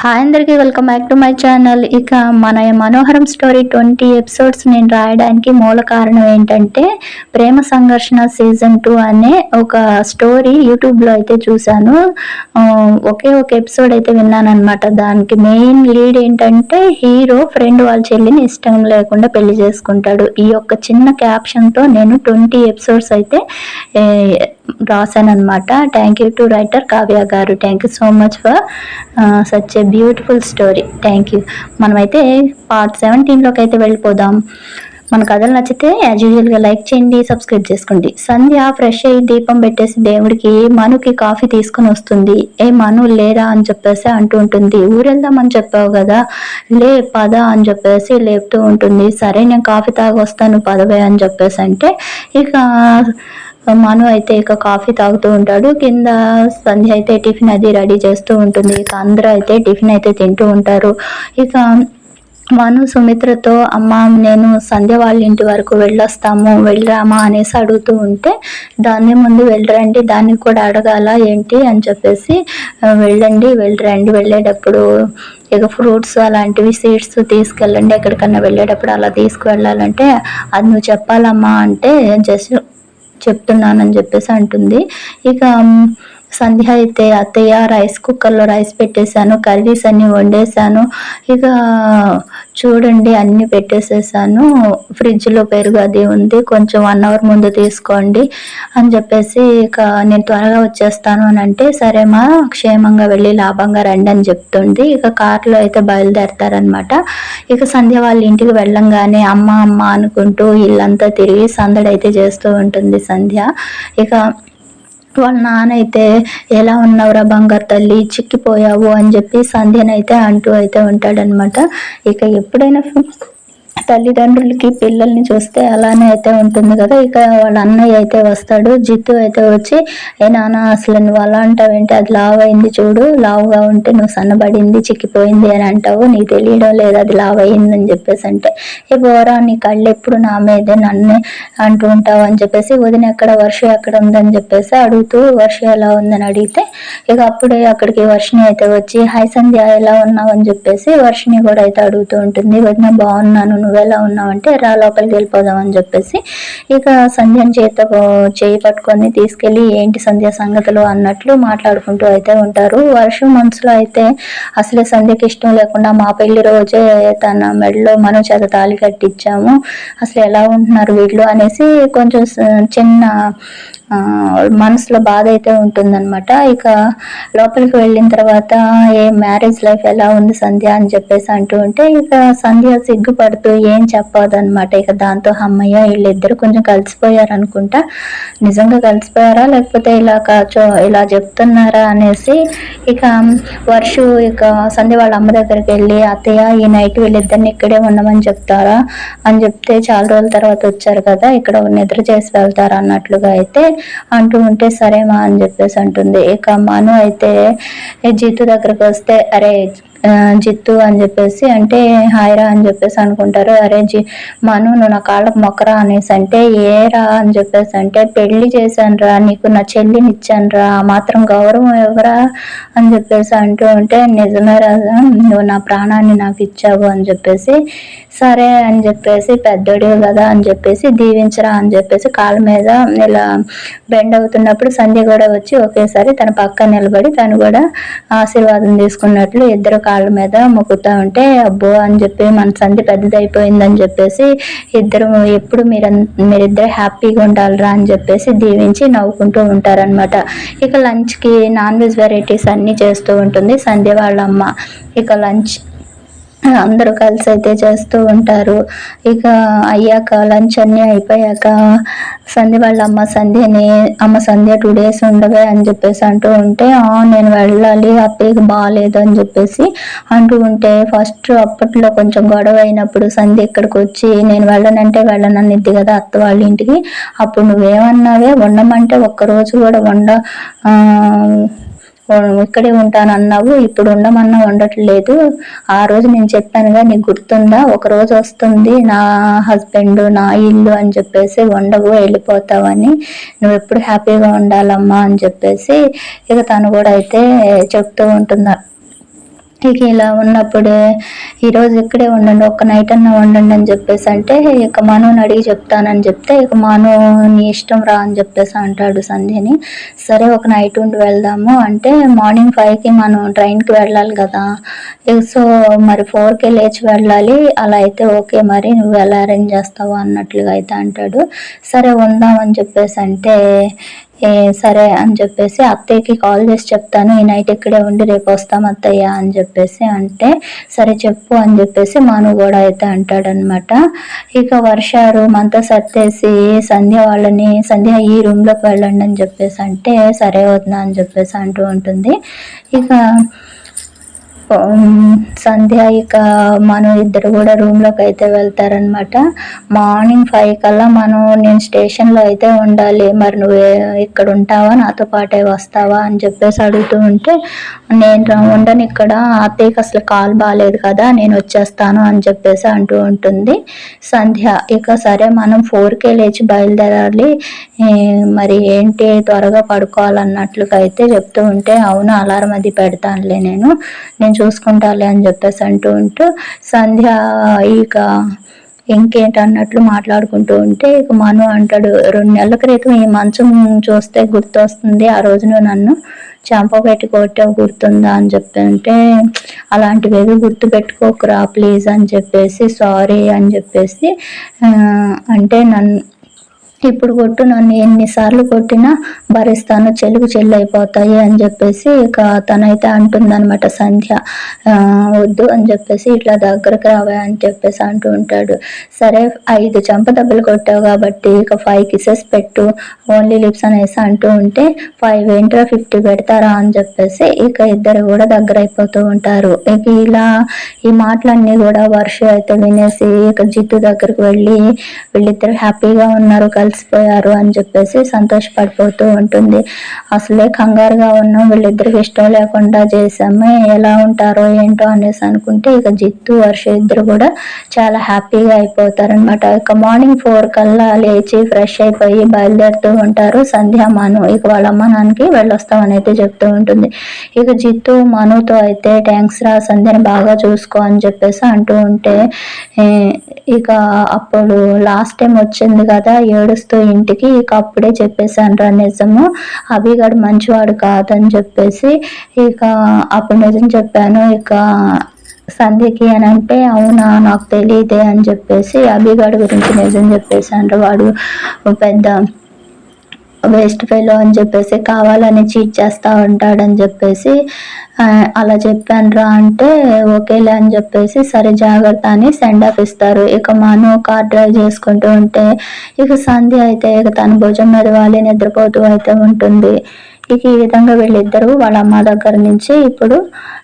Hi అందరికీ welcome back to my channel. ఇక మన మనోహరం స్టోరీ ట్వంటీ ఎపిసోడ్స్ నేను రాయడానికి మూల కారణం ఏంటంటే ప్రేమ సంఘర్షణ సీజన్ టూ అనే ఒక స్టోరీ యూట్యూబ్లో అయితే చూశాను. ఒకే ఒక ఎపిసోడ్ అయితే విన్నాను అనమాట దానికి మెయిన్ లీడ్ ఏంటంటే హీరో ఫ్రెండ్ వాళ్ళ చెల్లిని ఇష్టం లేకుండా పెళ్ళి చేసుకుంటాడు. ఈ యొక్క చిన్న క్యాప్షన్తో నేను ట్వంటీ ఎపిసోడ్స్ అయితే రాశాను రాశానమాట thank you to writer Kavya garu. Thank you so much for such a beautiful story thank you మనమైతే పార్ట్ సెవెంటీన్లోకి అయితే వెళ్ళిపోదాం. మన కథలు నచ్చితే యాజ్ యూజువల్గా లైక్ చేయండి సబ్స్క్రైబ్ చేసుకోండి. సంధ్య ఫ్రెష్ అయ్యి దీపం పెట్టేసి దేవుడికి మనుకి కాఫీ తీసుకుని వస్తుంది. ఏ మను లేరా? అని చెప్పేసి అంటూ ఉంటుంది. ఊరెళ్దామని చెప్పావు కదా. లే పద అని చెప్పేసి లేపుతూ ఉంటుంది. సరే నేను కాఫీ తాగి వస్తాను పదవే అని చెప్పేసి అంటే ఇక మను అయితే ఇక కాఫీ తాగుతూ ఉంటాడు. కింద సంధ్య అయితే టిఫిన్ అది రెడీ చేస్తూ ఉంటుంది. ఇక అందరూ అయితే టిఫిన్ అయితే తింటూ ఉంటారు. ఇక వాను సుమిత్రతో అమ్మ నేను సంధ్య వాళ్ళ ఇంటి వరకు వెళ్ళొస్తాము వెళ్ళరామా అనేసి అడుగుతూ ఉంటే దాన్ని ముందు వెళ్ళరండి దాన్ని కూడా అడగాల ఏంటి? అని చెప్పేసి వెళ్ళండి వెళ్ళరండి వెళ్ళేటప్పుడు ఇక ఫ్రూట్స్ అలాంటివి సీడ్స్ తీసుకెళ్ళండి ఎక్కడికన్నా వెళ్ళేటప్పుడు అలా తీసుకువెళ్ళాలంటే అది నువ్వు చెప్పాలమ్మా అంటే జస్ట్ చెప్తున్నానని చెప్పేసి అంటుంది. ఇక సంధ్య అయితే అత్తయ్య రైస్ కుక్కర్లో రైస్ పెట్టేశాను కర్రీస్ అన్ని వండేసాను ఇక చూడండి అన్ని పెట్టేసేసాను. ఫ్రిడ్జ్లో పెరుగు అది ఉంది కొంచెం వన్ అవర్ ముందు తీసుకోండి అని చెప్పేసి ఇక నేను త్వరగా వచ్చేస్తాను అని అంటే సరేమా క్షేమంగా వెళ్ళి లాభంగా రండి అని చెప్తుంది. ఇక కార్లో అయితే బయలుదేరతారనమాట ఇక సంధ్య వాళ్ళ ఇంటికి వెళ్ళంగానే అమ్మ అమ్మ అనుకుంటూ ఇల్లంతా తిరిగి సందడైతే చేస్తూ ఉంటుంది సంధ్య. ఇక వాళ్ళ నాన్న అయితే ఎలా ఉన్నావురా బంగారు తల్లి? చిక్కిపోయావు? అని చెప్పి సంధ్యనైతే అంటూ అయితే ఉంటాడనమాట ఇక ఎప్పుడైనా తల్లిదండ్రులకి పిల్లల్ని చూస్తే అలానే అయితే ఉంటుంది కదా. ఇక వాళ్ళ అన్నయ్య అయితే వస్తాడు జిత్తు అయితే వచ్చి ఏ నాన్న అసలు నువ్వు అలా అంటావేంటి అది లావ్ అయింది చూడు లావుగా ఉంటే నువ్వు సన్నబడింది చిక్కిపోయింది అని అంటావు నీకు తెలియడం లేదు అది లావ్ అయింది అని చెప్పేసి అంటే ఏ బోరా నీ కళ్ళు ఎప్పుడు నా మీదే నన్నే అంటూ ఉంటావు అని చెప్పేసి వదిన ఎక్కడ వర్ష ఎక్కడ ఉందని చెప్పేసి అడుగుతూ వర్ష ఎలా ఉందని అడిగితే ఇక అప్పుడే అక్కడికి వర్షిని అయితే వచ్చి హై సంధ్య ఎలా ఉన్నావు? అని చెప్పేసి వర్షిని కూడా అయితే అడుగుతూ ఉంటుంది వదిన బాగున్నాను నువ్వు ఎలా ఉన్నావు రా లోపలికి వెళ్ళిపోదాం అని చెప్పేసి ఇక సంధ్యను చేత చేయి పట్టుకొని తీసుకెళ్ళి ఏంటి సంధ్య సంగతులు అన్నట్లు మాట్లాడుకుంటూ అయితే ఉంటారు. వర్షం మనసులో అయితే అసలే సంధ్యకి ఇష్టం లేకుండా మా పెళ్ళి రోజే తన మెడలో మనం చేత తాళి కట్టించాము. అసలు ఎలా ఉంటున్నారు వీళ్ళు అనేసి కొంచెం చిన్న మనసులో బాధ అయితే ఉంటుందన్నమాట. ఇక లోపలికి వెళ్ళిన తర్వాత ఏ మ్యారేజ్ లైఫ్ ఎలా ఉంది సంధ్య అని చెప్పేసి అంటూ ఉంటే ఇక సంధ్య సిగ్గుపడుతూ ఏం చెప్పదనమాట ఇక దాంతో అమ్మయ్య వీళ్ళిద్దరు కొంచెం కలిసిపోయారు అనుకుంటా నిజంగా కలిసిపోయారా? లేకపోతే ఇలా కాచో ఇలా చెప్తున్నారా అనేసి ఇక వర్షు ఇక సంధ్య వాళ్ళ అమ్మ దగ్గరికి వెళ్ళి అత్తయ్య ఈ నైట్ వీళ్ళిద్దరిని ఇక్కడే ఉండమని చెప్తారా? అని చెప్తే చాలా రోజుల తర్వాత వచ్చారు కదా ఇక్కడ నిద్ర చేసి వెళ్తారా అన్నట్లుగా అయితే అంటూ ఉంటే సరేమా అని చెప్పేసి అంటుంది. ఇక మను అయితే జీతు జిత్తు దగ్గరకు వస్తే అరే జిత్తు అని చెప్పేసి అంటే హాయ్రా అని చెప్పేసి అనుకుంటారు. అరే జి మను నువ్వు నా కాళ్ళకు మొక్కరా అనేసి అంటే ఏరా అని చెప్పేసి అంటే పెళ్ళి చేశానురా నీకు నా చెల్లిని ఇచ్చానురా ఆ మాత్రం గౌరవం ఎవరా అని చెప్పేసి అంటూ ఉంటే నిజమే రాజా నువ్వు నా ప్రాణాన్ని నాకు ఇచ్చావు అని చెప్పేసి సరే అని చెప్పేసి పెద్దోడు కదా అని చెప్పేసి దీవించరా అని చెప్పేసి కాళ్ళ మీద ఇలా బెండ్ అవుతున్నప్పుడు సంధ్య కూడా వచ్చి ఒకేసారి తన పక్క నిలబడి తను కూడా ఆశీర్వాదం తీసుకున్నట్లు ఇద్దరు కాళ్ళ మీద మొక్కుతూ ఉంటే అబ్బో అని చెప్పి మన సంధి పెద్దదైపోయిందని చెప్పేసి ఇద్దరు ఎప్పుడు మీరు మీరిద్దరు హ్యాపీగా ఉండాలిరా అని చెప్పేసి దీవించి నవ్వుకుంటూ ఉంటారనమాట ఇక లంచ్కి నాన్ వెజ్ వెరైటీస్ అన్నీ చేస్తూ ఉంటుంది సంధ్య వాళ్ళ అమ్మ. ఇక లంచ్ అందరూ కలిసి అయితే చేస్తూ ఉంటారు. ఇక అయ్యాక లంచ్ అన్నీ అయిపోయాక సంధ్య వాళ్ళ అమ్మ సంధ్యని అమ్మ సంధ్య టూ డేస్ ఉండవే అని చెప్పేసి అంటూ ఉంటే నేను వెళ్ళాలి అత్తయ్యకి బాగాలేదు అని చెప్పేసి అంటూ ఉంటే ఫస్ట్ అప్పట్లో కొంచెం గొడవ అయినప్పుడు సంధ్య ఇక్కడికి వచ్చి నేను వెళ్ళనంటే వెళ్ళననిద్ది కదా అత్త వాళ్ళ ఇంటికి. అప్పుడు నువ్వేమన్నావే? ఉండమంటే ఒక్కరోజు కూడా వండ ఇక్కడే ఉంటాను అన్నావు ఇప్పుడు ఉండమన్నా ఉండట్లేదు. ఆ రోజు నేను చెప్పానుగా నీకు గుర్తుందా? ఒక రోజు వస్తుంది నా హస్బెండ్ నా ఇల్లు అని చెప్పేసి ఉండవు వెళ్ళిపోతావని. నువ్వు ఎప్పుడు హ్యాపీగా ఉండాలమ్మా అని చెప్పేసి ఇక తను కూడా అయితే చెప్తూ ఉంటున్నా. ఇక ఇలా ఉన్నప్పుడు ఈరోజు ఇక్కడే ఉండండి ఒక్క నైట్ అన్నా ఉండండి అని చెప్పేసి అంటే ఇక మనోని అడిగి చెప్తానని చెప్తే ఇక మనో నీ ఇష్టం రా అని చెప్పేసి అంటాడు సంధ్యని. సరే ఒక నైట్ ఉండి వెళ్దాము అంటే మార్నింగ్ ఫైవ్కి మనం ట్రైన్కి వెళ్ళాలి కదా. సో మరి ఫోర్కే లేచి వెళ్ళాలి. అలా అయితే ఓకే మరి నువ్వు ఎలా అరేంజ్ చేస్తావు అన్నట్లుగా అయితే అంటాడు. సరే ఉందాం అని చెప్పేసి అంటే సరే అని చెప్పేసి అత్తయ్యకి కాల్ చేసి చెప్తాను. ఈ నైట్ ఇక్కడే ఉండి రేపు వస్తాం అత్తయ్య అని చెప్పేసి అంటే సరే చెప్పు అని చెప్పేసి మాను కూడా అయితే అంటాడనమాట ఇక వర్ష రూమ్ అంతా సర్దేసి సంధ్య వాళ్ళని సంధ్య ఈ రూమ్లోకి వెళ్ళండి అని చెప్పేసి అంటే సరే వద్దా అని చెప్పేసి అంటూ ఉంటుంది. ఇక సంధ్య ఇక మనం ఇద్దరు కూడా రూమ్లోకి అయితే వెళ్తారనమాట మార్నింగ్ ఫైవ్ కల్లా మనం నేను స్టేషన్లో అయితే ఉండాలి. మరి నువ్వు ఇక్కడ ఉంటావా? నాతో పాటే వస్తావా? అని చెప్పేసి అడుగుతూ ఉంటే నేను ఉండను ఇక్కడ. అత్తయ్యకి అసలు కాల్ బాగాలేదు కదా. నేను వచ్చేస్తాను అని చెప్పేసి అంటూ ఉంటుంది. సంధ్య ఇక సరే మనం ఫోర్కే లేచి బయలుదేరాలి. మరి ఏంటి? త్వరగా పడుకోవాలన్నట్లుగా అయితే చెప్తూ ఉంటే అవును అలారం అది పెడతానులే నేను. నేను చూసుకుంటాలే అని చెప్పేసి అంటూ ఉంటూ సంధ్య ఇక ఇంకేంటి అన్నట్లు మాట్లాడుకుంటూ ఉంటే ఇక మను అంటాడు రెండు నెలల క్రితం ఈ మంచం చూస్తే గుర్తొస్తుంది ఆ రోజు నువ్వు నన్ను చెంప పెట్టి కొట్టావు గుర్తుందా? అని చెప్పి అంటే అలాంటివి ఏవి గుర్తు పెట్టుకోకురా ప్లీజ్ అని చెప్పేసి సారీ అని చెప్పేసి అంటే నన్ను ఇప్పుడు కొట్టు నన్ను ఎన్నిసార్లు కొట్టినా భరిస్తాను చెలుగు చెల్లైపోతాయి అయిపోతాయి అని చెప్పేసి ఇక తనైతే అంటుందనమాట సంధ్య వద్దు అని చెప్పేసి ఇట్లా దగ్గరకు రావా అని చెప్పేసి అంటూ ఉంటాడు. సరే ఐదు చెంప దెబ్బలు కొట్టావు కాబట్టి ఇక ఫైవ్ కిసెస్ పెట్టు ఓన్లీ లిప్స్ అనేసి అంటూ ఉంటే ఫైవ్ ఏంట్రా ఫిఫ్టీ పెడతారా అని చెప్పేసి ఇక ఇద్దరు కూడా దగ్గర అయిపోతూ ఉంటారు. ఇక ఇలా ఈ మాటలన్నీ కూడా వర్ష అయితే వినేసి ఇక జిత్తు దగ్గరకు వెళ్ళి వీళ్ళిద్దరు హ్యాపీగా ఉన్నారు కలిసి కలిసిపోయారు అని చెప్పేసి సంతోషపడిపోతూ ఉంటుంది. అసలే కంగారుగా ఉన్నాం వీళ్ళిద్దరికి ఇష్టం లేకుండా చేసాము ఎలా ఉంటారో ఏంటో అనేసి అనుకుంటే ఇక జిత్తు వర్ష ఇద్దరు కూడా చాలా హ్యాపీగా అయిపోతారనమాట ఇక మార్నింగ్ ఫోర్ కల్లా లేచి ఫ్రెష్ అయిపోయి బయలుదేరుతూ ఉంటారు. సంధ్య మను ఇక వాళ్ళ అమ్మ నాన్నకి వెళ్ళొస్తామని అయితే చెప్తూ ఉంటుంది. ఇక జిత్తు మనుతో అయితే ట్యాంక్స్ రా సంధ్యని బాగా చూసుకో అని చెప్పేసి అంటూ ఉంటే ఇక అప్పుడు లాస్ట్ టైం వచ్చింది కదా ఏడు వస్తూ ఇంటికి ఇక అప్పుడే చెప్పేశాను రా నిజము అభిగాడు మంచివాడు కాదని చెప్పేసి ఇక అప్పుడు నిజం చెప్పాను ఇక సంధ్యకి అని అంటే అవునా నాకు తెలియదే అని చెప్పేసి అభిగాడు గురించి నిజం చెప్పేసాను వాడు పెద్ద వేస్ట్ ఫెయిల్ అని చెప్పేసి కావాలని చీట్ చేస్తూ ఉంటాడని చెప్పేసి అలా చెప్పాను రా అంటే ఓకేలే అని చెప్పేసి సరే జాగ్రత్త అని సెండ్ ఆఫ్ ఇస్తారు. ఇక మను కార్ డ్రైవ్ చేసుకుంటూ ఉంటే ఇక సంధ్య అయితే ఇక తన భుజం మీద వాలి నిద్రపోతూ అయితే ఉంటుంది. ఇక ఈ విధంగా వీళ్ళిద్దరూ వాళ్ళ అమ్మ దగ్గర నుంచి ఇప్పుడు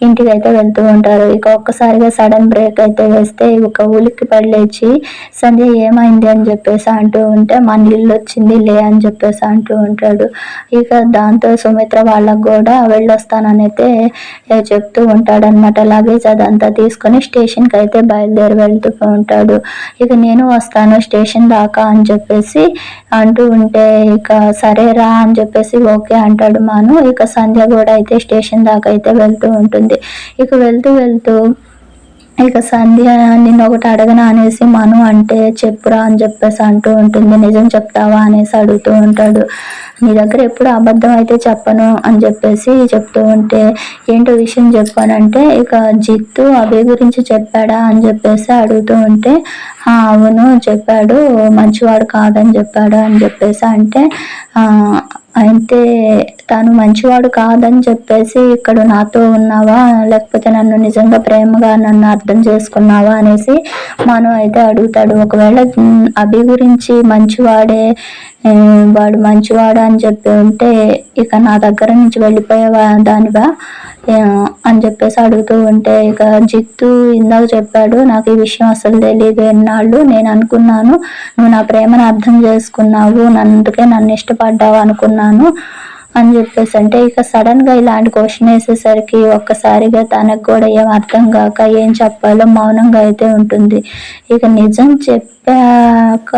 ఇంటికి అయితే వెళ్తూ ఉంటారు. ఇక ఒక్కసారిగా సడన్ బ్రేక్ అయితే వేస్తే ఒక ఉలిక్కి పడలేచి సంధ్య ఏమైంది? అని చెప్పేసి అంటూ ఉంటే మన ఇల్లు వచ్చింది లే అని చెప్పేసి అంటూ ఉంటాడు. ఇక దాంతో సుమిత్ర వాళ్ళకు కూడా వెళ్ళొస్తానని అయితే చెప్తూ ఉంటాడు అనమాట లగేజ్ అదంతా తీసుకొని స్టేషన్కి అయితే బయలుదేరి వెళ్తూ ఉంటాడు. ఇక నేను వస్తాను స్టేషన్ దాకా అని చెప్పేసి అంటూ ఉంటే ఇక సరే రా అని చెప్పేసి ఓకే అంటాడు మాను. ఇక సంధ్య కూడా అయితే స్టేషన్ దాకా అయితే వెళ్తూ ఉంటుంది. ఇక వెళ్తూ వెళ్తూ ఇక సంధ్య నిన్న ఒకటి అడగను అనేసి మను అంటే చెప్పురా అని చెప్పేసి అంటూ ఉంటుంది. నిజం చెప్తావా? అనేసి అడుగుతూ ఉంటాడు. నీ దగ్గర ఎప్పుడు అబద్ధం అయితే చెప్పను అని చెప్పేసి చెప్తూ ఉంటే ఏంటో విషయం చెప్పానంటే ఇక జిత్తు అభి గురించి చెప్పాడా? అని చెప్పేసి అడుగుతూ ఉంటే అవును చెప్పాడు. మంచివాడు కాదని చెప్పాడు? అని చెప్పేసి అంటే అయితే తను మంచివాడు కాదని చెప్పేసి ఇక్కడ నాతో ఉన్నావా? లేకపోతే నన్ను నిజంగా ప్రేమగా నన్ను అర్థం చేసుకున్నావా అనేసి మనం అయితే అడుగుతాడు. ఒకవేళ అభి గురించి మంచివాడే వాడు మంచివాడు అని చెప్పి ఉంటే ఇక నా దగ్గర నుంచి వెళ్ళిపోయే దానివా? అని చెప్పేసి అడుగుతూ ఉంటే ఇక జిత్తు ఇందాక చెప్పాడు నాకు ఈ విషయం అసలు తెలియదు ఎన్నాళ్ళు నేను అనుకున్నాను నువ్వు నా ప్రేమను అర్థం చేసుకున్నావు అందుకే నన్ను ఇష్టపడ్డావు అనుకున్నాను అని చెప్పేసి అంటే ఇక సడన్గా ఇలాంటి క్వశ్చన్ వేసేసరికి ఒక్కసారిగా తనకు కూడా ఏం అర్థం కాక ఏం చెప్పాలో మౌనంగా అయితే ఉంటుంది. ఇక నిజం చెప్పాక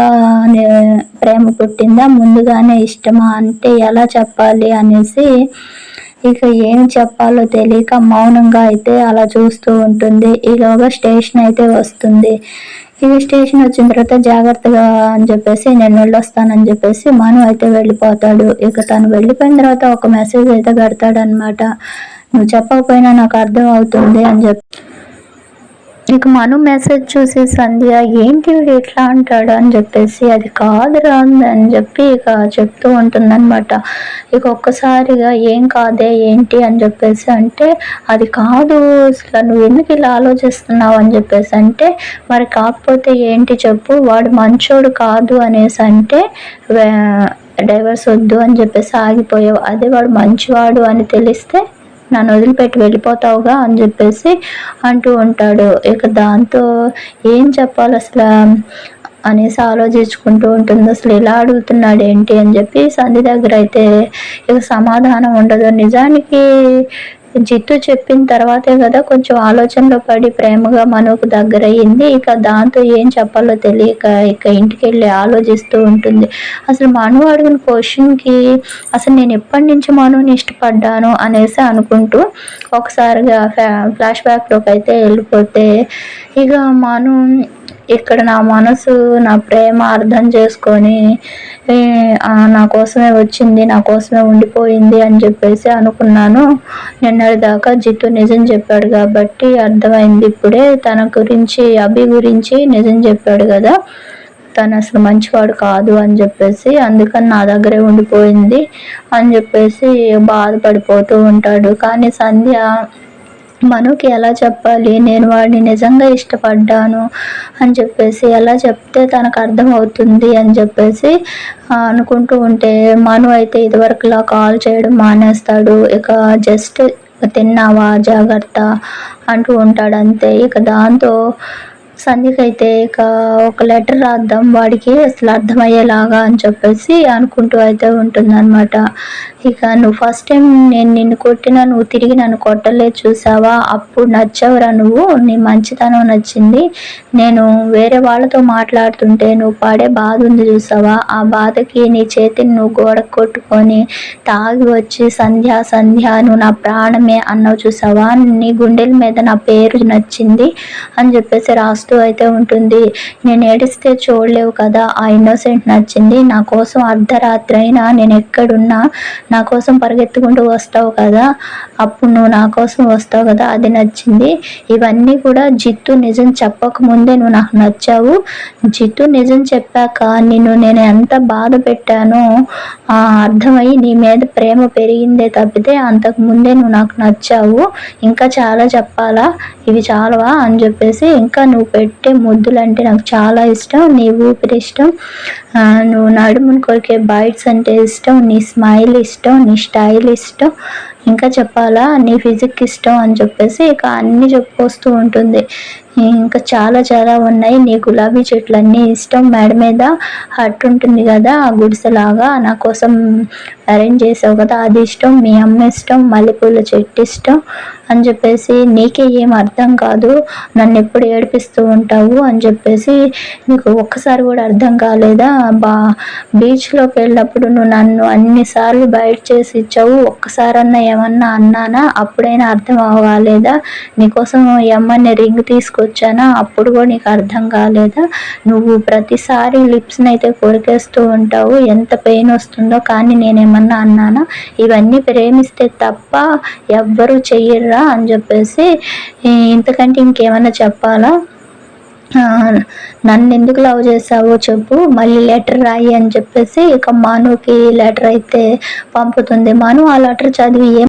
ప్రేమ పుట్టిందా ముందుగానే ఇష్టమా అంటే ఎలా చెప్పాలి అనేసి ఇక ఏం చెప్పాలో తెలియక మౌనంగా అయితే అలా చూస్తూ ఉంటుంది. ఈలోగా స్టేషన్ అయితే వస్తుంది. ఇక స్టేషన్ వచ్చిన తర్వాత జాగ్రత్తగా అని చెప్పేసి నేను వెళ్ళొస్తానని చెప్పేసి మను అయితే వెళ్ళిపోతాడు. ఇక తను వెళ్ళిపోయిన తర్వాత ఒక మెసేజ్ అయితే పెడతాడనమాట నువ్వు చెప్పకపోయినా నాకు అర్థం అవుతుంది అని చెప్పి ఇక మను మెసేజ్ చూసి సంధ్య ఏంటి వీడు ఎట్లా అంటాడు? అని చెప్పేసి అది కాదు అని చెప్పి ఇక చెప్తూ ఉంటుందన్నమాట. ఇక ఒక్కసారిగా ఏం కాదే ఏంటి? అని చెప్పేసి అంటే అది కాదు అసలు నువ్వు ఎందుకు ఇలా ఆలోచిస్తున్నావు? అని చెప్పేసి అంటే మరి కాకపోతే ఏంటి చెప్పు వాడు మంచోడు కాదు అనేసి అంటే డైవర్స్ వద్దు అని చెప్పేసి ఆగిపోయావు. అదే వాడు మంచివాడు అని తెలిస్తే నన్ను వదిలిపెట్టి వెళ్ళిపోతావుగా అని చెప్పేసి అంటూ ఉంటాడు. ఇక దాంతో ఏం చెప్పాలి అసలు? అనేసి ఆలోచించుకుంటూ ఉంటుంది. అసలు ఇలా అడుగుతున్నాడు ఏంటి అని చెప్పి సంధి దగ్గర అయితే ఇక సమాధానం ఉండదు. నిజానికి జిత్తు చెప్పిన తర్వాతే కదా కొంచెం ఆలోచనలో పడి ప్రేమగా మనకు దగ్గరయ్యింది. ఇక దాంతో ఏం చెప్పాలో తెలియక ఇక ఇంటికి వెళ్ళి ఆలోచిస్తూ ఉంటుంది. అసలు మను అడిగిన క్వశ్చన్కి అసలు నేను ఎప్పటి నుంచి మనుని ఇష్టపడ్డాను అనేసి అనుకుంటూ ఒకసారిగా ఫ్లాష్ బ్యాక్లోకి అయితే వెళ్ళిపోతే ఇక మను ఇక్కడ నా మనసు నా ప్రేమ అర్థం చేసుకొని నా కోసమే వచ్చింది నా కోసమే ఉండిపోయింది అని చెప్పేసి అనుకున్నాను. నిన్నటి దాకా జిత్తు నిజం చెప్పాడు కాబట్టి అర్థమైంది ఇప్పుడే. తన గురించి అభి గురించి నిజం చెప్పాడు కదా. తను అసలు మంచివాడు కాదు అని చెప్పేసి అందుకని నా దగ్గరే ఉండిపోయింది అని చెప్పేసి బాధపడిపోతూ ఉంటాడు. కానీ సంధ్య మనుకి ఎలా చెప్పాలి? నేను వాడిని నిజంగా ఇష్టపడ్డాను అని చెప్పేసి ఎలా చెప్తే తనకు అర్థం అవుతుంది అని చెప్పేసి అనుకుంటూ ఉంటే మను అయితే ఇదివరకులా కాల్ చేయడం మానేస్తాడు. ఇక జస్ట్ తిన్నావా? జాగ్రత్త అంటూ ఉంటాడు అంతే. ఇక దాంతో సంధ్యకి అయితే ఇక ఒక లెటర్ రాద్దాం వాడికి అసలు అర్థమయ్యేలాగా అని చెప్పేసి అనుకుంటూ అయితే ఉంటుందన్నమాట. ఇక నువ్వు ఫస్ట్ టైం నేను నిన్ను కొట్టినా నువ్వు తిరిగి నన్ను కొట్టలేదు చూసావా? అప్పుడు నచ్చావురా నువ్వు? నీ మంచితనం నచ్చింది. నేను వేరే వాళ్ళతో మాట్లాడుతుంటే నువ్వు పడే బాధ ఉంది చూసావా? ఆ బాధకి నీ చేతిని నువ్వు గోడ కొట్టుకొని తాగి వచ్చి సంధ్య సంధ్య నువ్వు నా ప్రాణమే అన్నావు చూసావా? నీ గుండెల మీద నా పేరు నచ్చింది అని చెప్పేసి రాస్తూ అయితే ఉంటుంది. నేను ఏడిస్తే చూడలేవు కదా. ఆ ఇన్నోసెంట్ నచ్చింది. నా కోసం అర్ధరాత్రి అయినా నేను ఎక్కడున్నా నా కోసం పరిగెత్తుకుంటూ వస్తావు కదా. అప్పుడు నువ్వు నా కోసం వస్తావు కదా. అది నచ్చింది. ఇవన్నీ కూడా జిత్తు నిజం చెప్పకముందే నువ్వు నాకు నచ్చావు. జిత్తు నిజం చెప్పాక నిన్ను నేను ఎంత బాధ పెట్టానో అర్థమై నీ మీద ప్రేమ పెరిగిందే తప్పితే అంతకు ముందే నువ్వు నాకు నచ్చావు. ఇంకా చాలా చెప్పాలా? ఇవి చాలవా? అని చెప్పేసి ఇంకా నువ్వు పెట్టే ముద్దులు అంటే నాకు చాలా ఇష్టం నీ ఊపిరి ఇష్టం. నువ్వు నడుమును కొరికే బైట్స్ అంటే ఇష్టం నీ స్మైల్ ఇష్టం నీ స్టైల్ ఇష్టం. ఇంకా చెప్పాలా నీ ఫిజిక్ ఇష్టం అని చెప్పేసి ఇక అన్నీ చెప్పుకొస్తూ ఉంటుంది. ఇంకా చాలా చాలా ఉన్నాయి. నీ గులాబీ చెట్లు అన్నీ ఇష్టం. మేడ మీద హట్ ఉంటుంది కదా ఆ గుడిసెలాగా నా కోసం అరేంజ్ చేసావు కదా. అది ఇష్టం మీ అమ్మ ఇష్టం మల్లెపూల చెట్టు ఇష్టం అని చెప్పేసి నీకే ఏం అర్థం కాదు. నన్ను ఎప్పుడు ఏడిపిస్తూ ఉంటావు అని చెప్పేసి నీకు ఒక్కసారి కూడా అర్థం కాలేదా? బా బీచ్లోకి వెళ్ళినప్పుడు నువ్వు నన్ను అన్నిసార్లు బయట చేసి ఇచ్చావు. ఒక్కసారన్నా ఏమన్నా అన్నానా? అప్పుడైనా అర్థం అవ్వలేదా? నీకోసం ఎమ్మని రింగ్ తీసుకొచ్చానా అప్పుడు కూడా నీకు అర్థం కాలేదా? నువ్వు ప్రతిసారి లిప్స్ని అయితే కొరికేస్తూ ఉంటావు. ఎంత పెయిన్ వస్తుందో కానీ నేనేమన్నా అన్నానా? ఇవన్నీ ప్రేమిస్తే తప్ప ఎవ్వరూ చెయ్యరా అని చెప్పేసి ఇంతకంటే ఇంకేమైనా చెప్పాలా? నన్ను ఎందుకు లవ్ చేసావో చెప్పు. మళ్ళీ లెటర్ రాయి అని చెప్పేసి ఇక మనుకి లెటర్ అయితే పంపుతుంది. మను ఆ లెటర్ చదివి ఏం